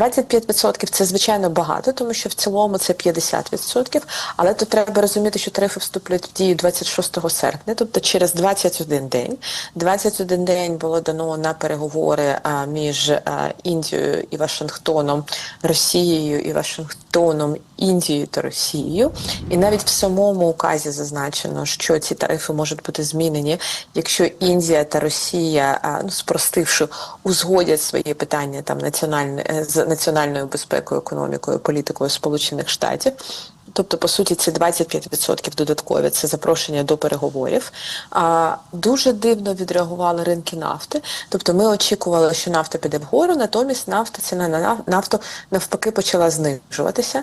25% – це звичайно багато, тому що в цілому це 50%, але тут треба розуміти, що тарифи вступлять в дію 26 серпня, тобто через 21 день. 21 день було дано на переговори а, між а, Індією і Вашингтоном, Росією і Вашингтоном, Індією та Росією. І навіть в самому указі зазначено, що ці тарифи можуть бути змінені, якщо Індія та Росія, а, ну спростивши, узгодять свої питання там національне національною безпекою, економікою, політикою Сполучених Штатів. Тобто, по суті, це 25% додаткові, це запрошення до переговорів. А, дуже дивно відреагували ринки нафти. Тобто ми очікували, що нафта піде вгору, натомість нафта, ціна на нафту навпаки почала знижуватися.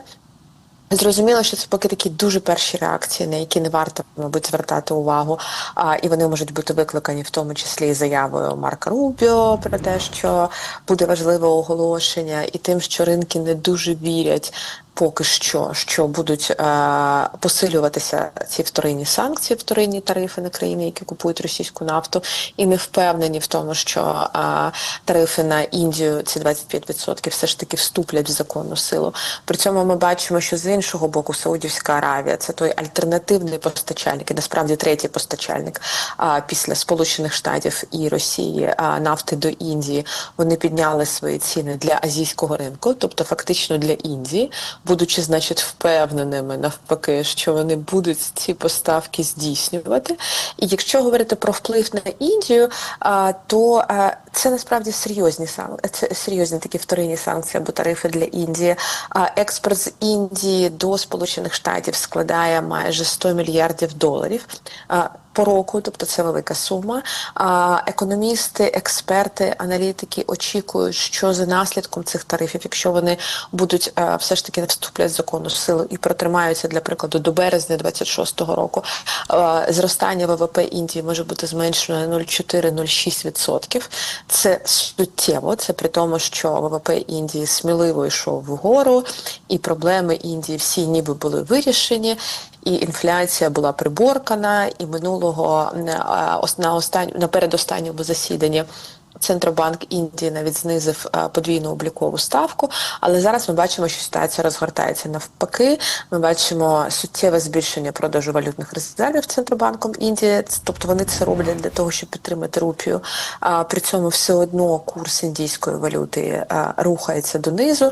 Зрозуміло, що це поки такі дуже перші реакції, на які не варто, мабуть, звертати увагу. А, і вони можуть бути викликані в тому числі і заявою Марка Рубіо про те, що буде важливе оголошення, і тим, що ринки не дуже вірять поки що, що будуть е, посилюватися ці вторинні санкції, вторинні тарифи на країни, які купують російську нафту, і не впевнені в тому, що е, тарифи на Індію, ці 25% все ж таки вступлять в законну силу. При цьому ми бачимо, що з іншого боку Саудівська Аравія це той альтернативний постачальник, і насправді третій постачальник а, після Сполучених Штатів і Росії а, нафти до Індії. Вони підняли свої ціни для азійського ринку, тобто фактично для Індії, будучи, значить, впевненими навпаки, що вони будуть ці поставки здійснювати. І якщо говорити про вплив на Індію, то це насправді серйозні це серйозні такі вторинні санкції або тарифи для Індії. Експорт з Індії до Сполучених Штатів складає майже 100 мільярдів доларів. По року, тобто це велика сума. Економісти, експерти, аналітики очікують, що за наслідком цих тарифів, якщо вони будуть все ж таки не вступлять в законну силу і протримаються, для прикладу, до березня 26-го року, зростання ВВП Індії може бути зменшено на 0,4-0,6%. Це суттєво. Це при тому, що ВВП Індії сміливо йшов вгору, і проблеми Індії всі ніби були вирішені. І інфляція була приборкана, і минулого е, на останнь на передостанньому засіданні Центробанк Індії навіть знизив е, подвійну облікову ставку. Але зараз ми бачимо, що ситуація розгортається навпаки. Ми бачимо суттєве збільшення продажу валютних резервів Центробанком Індії. Тобто вони це роблять для того, щоб підтримати рупію. При цьому все одно курс індійської валюти е, рухається донизу.